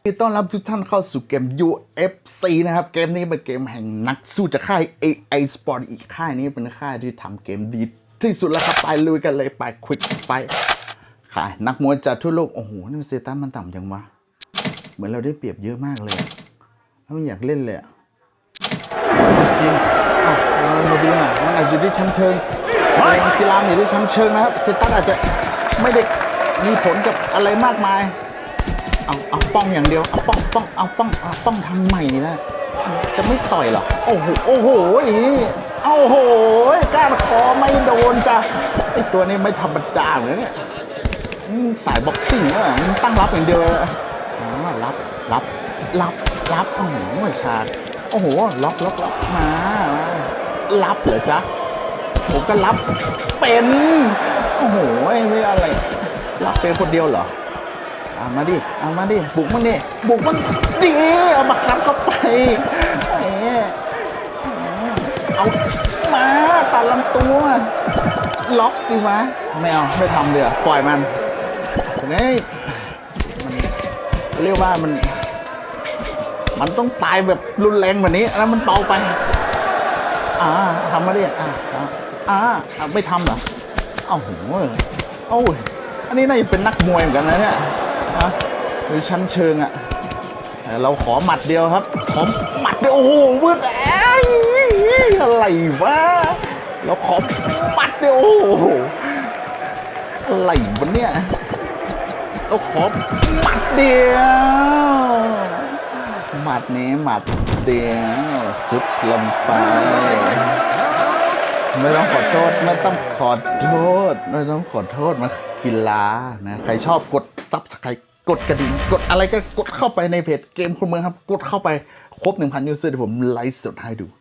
นดีต้อนรับทุกท่านเข้าสู่เกม UFC นะครับ เกมนี้เป็นเกมแห่งนักสู้จากค่าย AI Sport อีกค่ายนี้เป็นค่ายที่ทำเกมดีที่สุดแล้วครับ ไปลุยกันเลยไปควิกไปค่ายนักมวยจากทั่วโลก โอ้โห นี่เซตัสมันต่ำจังวะ เหมือนเราได้เปรียบเยอะมากเลยอะแล้วไม่อยากเล่นเลยอะจริงอ้าวเรามาดูหน่อยมันอาจจะอยู่ที่ชั้นเชิงกีฬาอยู่ที่ชั้นเชิงนะครับเซตัสอาจจะไม่ได้มีผลกับอะไรมากมาย เอาเอาป้องอย่างเดียวเอาป้องป้องเอาป้องเอาป้องทำใหม่นะจะไม่ต่อยเหรอโอ้โหโอ้โหโอ้โหก้านคอไม่โดนจ้ะไอตัวนี้ไม่ธรรมดาเลยเนี่ยสายบ็อกซิ่งอะมันตั้งรับอย่างเดียวรับรับรับรับโอ้โหชาโอ้โหล็อกล็อกล็อกมามารับเหรอจ๊ะผมก็รับเป็น โอ้โหไม่อะไรรับเป็นคนเดียวเหรอ เอามาดิ เอามาดิ บุกมันดิ บุกมันดิเอามาคับเข้าไปเอ๊ะเอามาตัดลำตัว ล็อกดีวะไม่เอา ไม่ทำเดี๋ยวปล่อยมันเฮ้ยมันเรียกว่ามัน มันต้องตายแบบรุนแรงแบบนี้ แล้วมันเบาไป อ่าทำมาดิอ่าอ่าไม่ทำเหรอเอ้าโหโอ้ยอันนี้น่าจะเป็นนักมวยเหมือนกันนะเนี่ย นะดูชั้นเชิงอะเราขอหมัดเดียวครับ ขอหมัดเดียว โอ้โหวืดแอยอะไรวะ เราขอหมัดเดียว โอ้โห อะไรวะเนี่ย เราขอหมัดเดียว หมัดนี้หมัดเดียว สุดลงไป ไม่ต้องขอโทษไม่ต้องขอโทษไม่ต้องขอโทษมากีฬานะใครชอบกดซับสไครกดกระดิ่งกดอะไรก็กดเข้าไปในเพจเกมคนเมืองครับ กดเข้าไปครบ1,000ยูเซอร์เดี๋ยวผมไลฟ์สดให้ดู